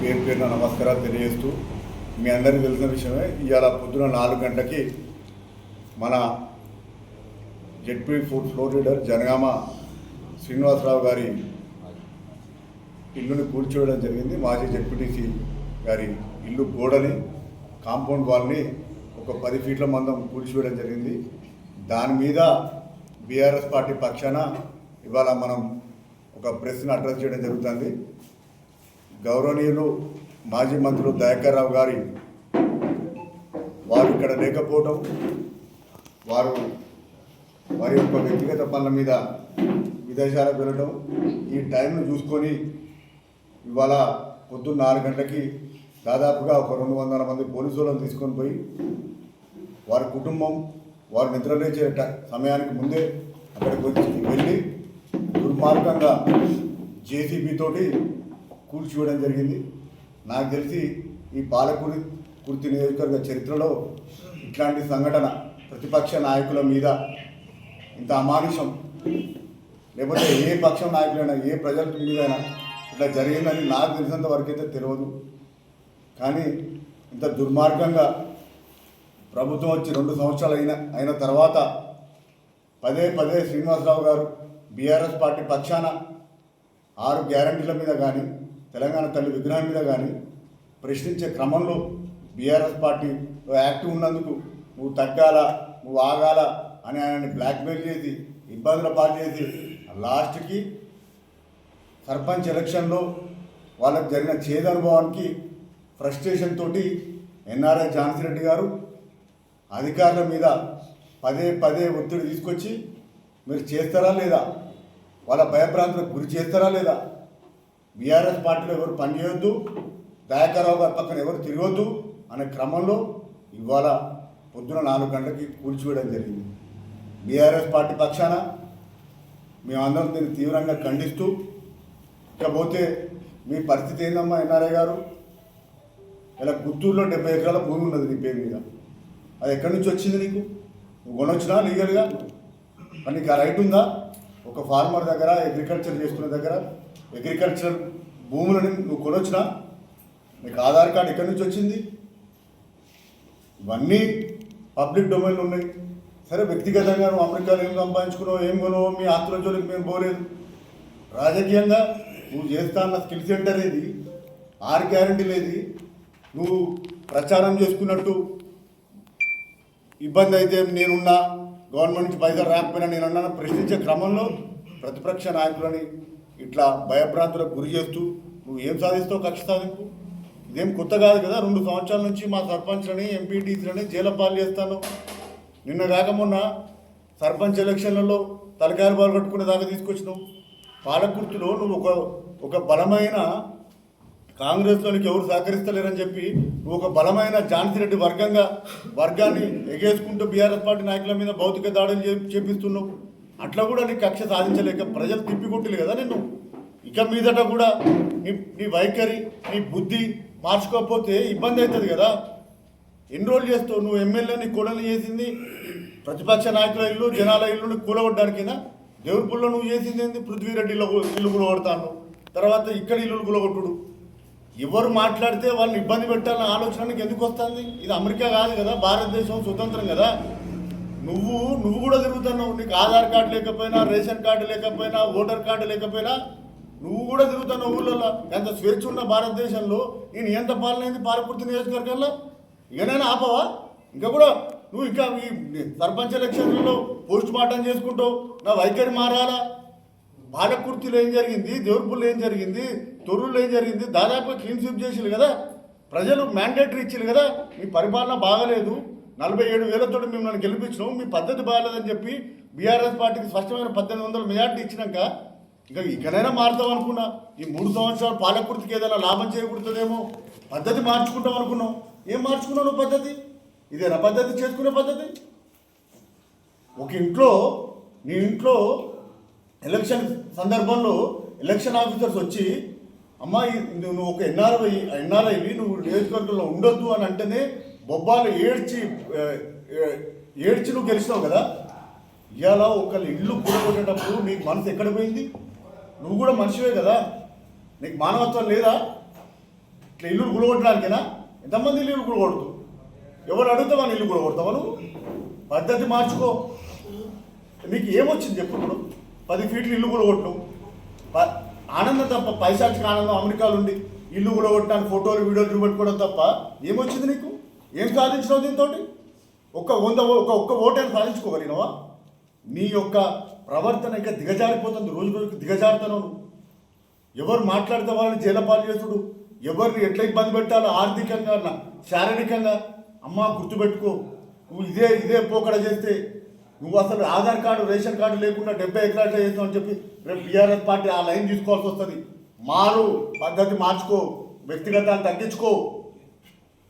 పేరు పేరున నమస్కారాలు తెలియజేస్తూ మీ అందరికీ తెలిసిన విషయమే ఇవాళ పొద్దున నాలుగు గంటలకి మన ZP food floor leader Janagama Srinivasarao గారి ఇల్లుని కూల్చోవడం జరిగింది. మాజీ జెడ్పీటీసీ గారి ఇల్లు గోడని కాంపౌండ్ వాల్ని ఒక పది ఫీట్ల మందం కూల్చివేయడం జరిగింది. దాని మీద బీఆర్ఎస్ పార్టీ పక్షాన ఇవాళ మనం ఒక ప్రెస్ని అడ్రస్ చేయడం జరుగుతుంది. గౌరవనీయులు మాజీ మంత్రులు దయాకర్రావు గారి వారు ఇక్కడ లేకపోవడం వారు వారి యొక్క వ్యక్తిగత పనుల మీద విదేశాలకు వెళ్ళడం ఈ టైంను చూసుకొని ఇవాళ పొద్దున్న నాలుగు గంటలకి దాదాపుగా ఒక రెండు వందల మంది పోలీసు వాళ్ళని తీసుకొని పోయి వారి కుటుంబం వారు నిద్రలేచే సమయానికి ముందే అక్కడికి వచ్చి వెళ్ళి దుర్మార్గంగా జేసీబీ తోటి కూల్చివేయడం జరిగింది. నాకు తెలిసి ఈ పాలకుడి కుర్తి నియోజకవర్గ చరిత్రలో ఇట్లాంటి సంఘటన ప్రతిపక్ష నాయకుల మీద ఇంత అమానుషం లేకపోతే ఏ పక్షం నాయకులైనా ఏ ప్రజల మీదైనా ఇట్లా జరిగిందని నాకు తెలిసినంత వరకు అయితే తెలియదు. కానీ ఇంత దుర్మార్గంగా ప్రభుత్వం వచ్చి రెండు సంవత్సరాలు అయిన అయిన తర్వాత పదే పదే శ్రీనివాసరావు గారు బీఆర్ఎస్ పార్టీ పక్షాన ఆరు గ్యారంటీల మీద కానీ తెలంగాణ తల్లి విగ్రహం మీద కానీ ప్రశ్నించే క్రమంలో బీఆర్ఎస్ పార్టీ యాక్టివ్ ఉన్నందుకు నువ్వు తగ్గాల నువ్వు ఆగాల అని ఆయనని బ్లాక్మెయిల్ చేసి ఇబ్బందుల పాలు చేసి లాస్ట్కి సర్పంచ్ ఎలక్షన్లో వాళ్ళకు జరిగిన చేదు అనుభవానికి ఫ్రస్ట్రేషన్ తోటి ఎన్ఆర్ఐ ఝాన్సీ రెడ్డి గారు అధికారుల మీద పదే పదే ఒత్తిడి తీసుకొచ్చి మీరు చేస్తారా లేదా? వాళ్ళ భయభ్రాంతులకు గురి చేస్తారా లేదా? బీఆర్ఎస్ పార్టీలో ఎవరు పనిచేయొద్దు దయాకరావు గారి పక్కన ఎవరు తిరగొద్దు అనే క్రమంలో ఇవాళ పొద్దున నాలుగు గంటలకి కూల్చివేయడం జరిగింది. బీఆర్ఎస్ పార్టీ పక్షాన మేమందరం దీన్ని తీవ్రంగా ఖండిస్తూ ఇకపోతే మీ పరిస్థితి ఏందమ్మా ఎన్ఆర్ఐ గారు? ఇలా గుత్తూరులో డెబ్బై ఎకరాల భూమి ఉన్నది నీ పేరు మీద. అది ఎక్కడి నుంచి వచ్చింది నీకు? నువ్వు కొనొచ్చినా లీగల్గా? మరి నీకు ఆ రైట్ ఉందా? ఒక ఫార్మర్ దగ్గర అగ్రికల్చర్ చేసుకునే దగ్గర అగ్రికల్చర్ భూములని నువ్వు కొనొచ్చినా నీకు ఆధార్ కార్డు ఎక్కడి నుంచి వచ్చింది? ఇవన్నీ పబ్లిక్ డొమైన్లు ఉన్నాయి. సరే వ్యక్తిగతంగా నువ్వు అమెరికాలో ఏం సంపాదించుకున్నావు ఏం కొనవో మీ ఆస్తుల జోలికి మేము పోలేదు. రాజకీయంగా నువ్వు చేస్తా అన్న స్కిల్ సెంటర్ ఏది? ఆర్ గ్యారంటీ లేది. నువ్వు ప్రచారం చేసుకున్నట్టు ఇబ్బంది అయితే నేనున్నా గవర్నమెంట్ నుంచి పైసలు రాకపోయినా నేను అన్నా ప్రశ్నించే క్రమంలో ప్రతిపక్ష నాయకులని ఇట్లా భయభ్రాంతులకు గురి చేస్తూ నువ్వు ఏం సాధిస్తావు కక్ష సాధింపు? ఇదేం కొత్త కాదు కదా రెండు సంవత్సరాల నుంచి మా సర్పంచ్లని ఎంపీటీసీలని జైల పాలు చేస్తాను. నిన్న కాకమున్న సర్పంచ్ ఎలక్షన్లలో తలకాయలు బాలు కట్టుకునే దాకా తీసుకొచ్చినావు. పాలకుర్తిలో నువ్వు ఒక ఒక బలమైన కాంగ్రెస్లోనికి ఎవరు సహకరిస్తలేరని చెప్పి నువ్వు ఒక బలమైన ఝాన్సీ రెడ్డి వర్గంగా వర్గాన్ని ఎగేసుకుంటూ బీఆర్ఎస్ పార్టీ నాయకుల మీద భౌతిక దాడులు చేపిస్తున్నావు. అట్లా కూడా నీ కక్ష సాధించలేక ప్రజలు తిప్పికొట్టలే కదా నిన్ను. ఇక మీదట కూడా నీ నీ వైఖరి నీ బుద్ధి మార్చుకోకపోతే ఇబ్బంది అవుతుంది కదా. ఎన్రోల్ చేస్తావు? నువ్వు ఎమ్మెల్యే నీ కూడలు చేసింది ప్రతిపక్ష నాయకుల ఇల్లు జనాల ఇల్లుని కూలగొట్టడానికినా? దేవుడిపుల్లో నువ్వు చేసింది ఏంది? పృథ్వీరెడ్డిలో ఇల్లు కూలగొడతాను తర్వాత ఇక్కడ ఇల్లు కూలగొట్టుడు. ఎవరు మాట్లాడితే వాళ్ళని ఇబ్బంది పెట్టాలన్న ఆలోచన ఎందుకు వస్తుంది? ఇది అమెరికా కాదు కదా భారతదేశం స్వతంత్రం కదా. నువ్వు నువ్వు కూడా తిరుగుతున్నావు. నీకు ఆధార్ కార్డు లేకపోయినా రేషన్ కార్డు లేకపోయినా ఓటర్ కార్డు లేకపోయినా నువ్వు కూడా తిరుగుతున్నావు ఊళ్ళల్లో ఎంత స్వేచ్ఛ ఉన్న భారతదేశంలో నేను ఎంత పాలనైంది పాలకుర్తి నియోజకవర్గంలో? ఇకనైనా ఆపవా? ఇంకా కూడా నువ్వు ఇంకా ఈ సర్పంచ్ ఎలక్షన్లలో పోస్ట్ మార్టం చేసుకుంటావు. నా వైఖరి మారాలా? బాలకుర్తిలో ఏం జరిగింది? దేవుర్పుల్లో ఏం జరిగింది? తొర్రులో ఏం జరిగింది? దాదాపు క్లీన్ స్వీప్ చేసారు కదా. ప్రజలు మ్యాండేటరీ ఇచ్చారు కదా. మీ పరిపాలన బాగలేదు. నలభై ఏడు వేలతో మిమ్మల్ని గెలిపించినాం మీ పద్ధతి బాగాలేదని చెప్పి బీఆర్ఎస్ పార్టీకి స్పష్టమైన పద్దెనిమిది వందల మెజార్టీ ఇచ్చినాక ఇక ఇకనైనా మారుతాం అనుకున్నా. ఈ మూడు సంవత్సరాలు పాలకుర్తికి ఏదైనా లాభం చేయకూడదేమో పద్ధతి మార్చుకుంటాం అనుకున్నాం. ఏం మార్చుకున్నావు నువ్వు పద్ధతి? ఇదేనా పద్ధతి? చేసుకునే పద్ధతి? ఒక ఇంట్లో నీ ఇంట్లో ఎలక్షన్ సందర్భంలో ఎలక్షన్ ఆఫీసర్స్ వచ్చి అమ్మా నువ్వు ఒక ఎన్ఆర్ఐ ఎన్ఆర్ఐవి నువ్వు నియోజకవర్గంలో ఉండొద్దు అని అంటేనే బొబ్బాలు ఏడ్చి ఏడ్చి నువ్వు గెలిచినావు కదా? ఇవాళ ఒకళ్ళు ఇల్లు కూడగొట్టేటప్పుడు నీకు మనసు ఎక్కడ పోయింది? నువ్వు కూడా మనిషివే కదా? నీకు మానవత్వం లేదా? ఇట్లా ఇల్లు గులగొట్టడానికేనా ఎంతమంది ఇల్లు గులగొడుతూ ఎవరు అడుగుతావా ఇల్లు కూడగొడతావా నువ్వు? పద్ధతి మార్చుకో. నీకు ఏమొచ్చింది చెప్పు ఇప్పుడు? పది ఫీట్లు ఇల్లు కూడగొట్టు. ప- ఆనందం తప్ప పైశాచిక ఆనందం అమెరికాలో ఉండి ఇల్లు కూడగొట్టడానికి ఫోటోలు వీడియోలు చూపెట్టుకోవడం తప్ప ఏమొచ్చింది నీకు? ఏం సాధించినావు దీంతో ఒక్క వంద ఒక ఒక్క ఓటేను సాధించుకోగలిగినవా నీ యొక్క ప్రవర్తన ఇంకా దిగజారిపోతుంది రోజు రోజుకి దిగజారుతున్నావు ఎవరు మాట్లాడితే వాళ్ళని జైలపాలు చేసుడు ఎవరిని ఎట్లా ఇబ్బంది పెట్టాలో ఆర్థికంగా శారీరకంగా అమ్మ గుర్తుపెట్టుకో. నువ్వు ఇదే ఇదే పోకడ చేస్తే నువ్వు అసలు ఆధార్ కార్డు రేషన్ కార్డు లేకుండా డెబ్బై ఎకరాలు చేస్తావు అని చెప్పి రేపు బీఆర్ఎస్ పార్టీ ఆ లైన్ తీసుకోవాల్సి వస్తుంది. మారు పద్ధతి మార్చుకో వ్యక్తిగతాన్ని తగ్గించుకో.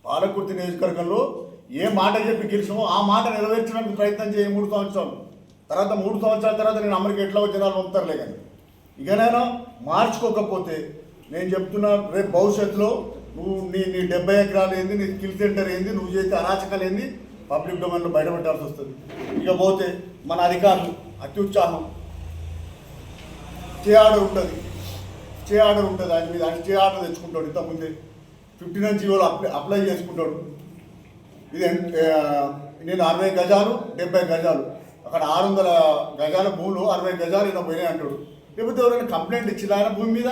పాలకుర్తి నియోజకవర్గంలో ఏ మాట చెప్పి గెలిచినామో ఆ మాట నెరవేర్చడానికి ప్రయత్నం చేయ మూడు సంవత్సరాలు. తర్వాత మూడు సంవత్సరాల తర్వాత నేను అమెరికా ఎట్లా జనాలు పంపుతారులే కానీ. ఇకనైనా మార్చుకోకపోతే నేను చెప్తున్నా రేపు భవిష్యత్తులో నువ్వు నీ నీ డెబ్బై ఎకరాలు ఏంది నీ స్కిల్ సెంటర్ ఏంది నువ్వు చేసే అరాచకాలు ఏంది పబ్లిక్ డొమైన్లో బయటపెట్టాల్సి వస్తుంది. ఇక పోతే మన అధికారులు అత్యుత్సాహం. చే ఆర్డర్ ఉంటుంది. చే ఆర్డర్ ఉంటుంది. దాని మీద చే ఆర్డర్ తెచ్చుకుంటాడు ఇంతకుముందే. ఫిఫ్టీ నైన్ జీవోలు అప్లై అప్లై చేసుకుంటాడు. ఇది నేను అరవై గజాలు డెబ్బై గజాలు. అక్కడ ఆరు వందల గజాల భూములు అరవై గజాలు ఇలా పోయినాయి అంటాడు. లేకపోతే ఎవరైనా కంప్లైంట్ ఇచ్చిందా ఆయన భూమి మీద?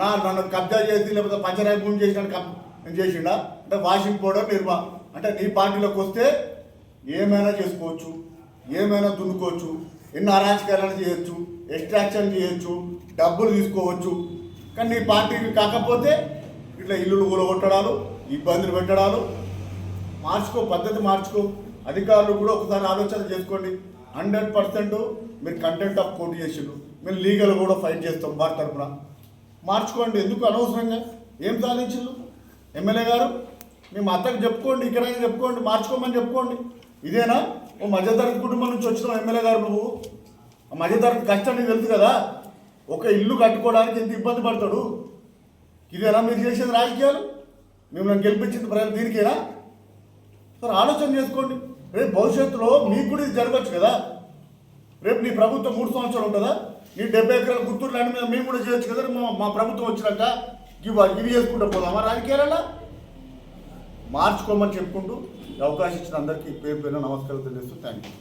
నా నన్ను కబ్జా చేసి లేకపోతే పంచరాయి భూమి చేసిన కం నేను చేసిండా? అంటే వాషింగ్ పౌడర్ నిర్మా అంటే నీ పార్టీలోకి వస్తే ఏమైనా చేసుకోవచ్చు ఏమైనా దున్నుకోవచ్చు ఎన్ని అరాచకాలను చేయొచ్చు ఎక్స్ట్రాక్షన్ చేయొచ్చు డబ్బులు తీసుకోవచ్చు. కానీ నీ పార్టీకి కాకపోతే ఇట్లా ఇల్లులు కూలగొట్టడాలు ఇబ్బందులు పెట్టడాలు. మార్చుకో పద్ధతి మార్చుకో. అధికారులు కూడా ఒకసారి ఆలోచన చేసుకోండి. హండ్రెడ్ పర్సెంట్ మీరు కంటెంట్ ఆఫ్ కోర్టు చేసిండ్రు. మేము లీగల్ కూడా ఫైట్ చేస్తాం వారి తరఫున. మార్చుకోండి. ఎందుకు అనవసరంగా? ఏం సాధించిండ్రు? ఎమ్మెల్యే గారు మేము అత్తకు చెప్పుకోండి ఇక్కడైనా చెప్పుకోండి మార్చుకోమని చెప్పుకోండి. ఇదేనా? ఓ మధ్యతరగతి కుటుంబం నుంచి వచ్చిన ఎమ్మెల్యే గారు నువ్వు. ఆ మధ్యతరగతి కష్టం నీకు తెలుసు కదా? ఒక ఇల్లు కట్టుకోవడానికి ఎంత ఇబ్బంది పడతాడు? ఇదేనా మీరు చేసేది రాజకీయాలు? మిమ్మల్ని గెలిపించింది ప్రజలు దీనికేనా? సార్ ఆలోచన చేసుకోండి. రేపు భవిష్యత్తులో మీకు కూడా ఇది జరగచ్చు కదా? రేపు నీ ప్రభుత్వం మూడు సంవత్సరాలు ఉంటుందా? నీ డెబ్బై ఎకరాల గుర్తులు ల్యాండ్ మీద మేము కూడా చేయొచ్చు కదా? మా మా ప్రభుత్వం వచ్చినాక ఇవి ఇవి చేసుకుంటూ పోదామా రాజకీయాలలో? మార్చుకోమని చెప్పుకుంటూ అవకాశం ఇచ్చిన అందరికీ పేరు పేరు నమస్కారం తెలియజేస్తూ థ్యాంక్ యూ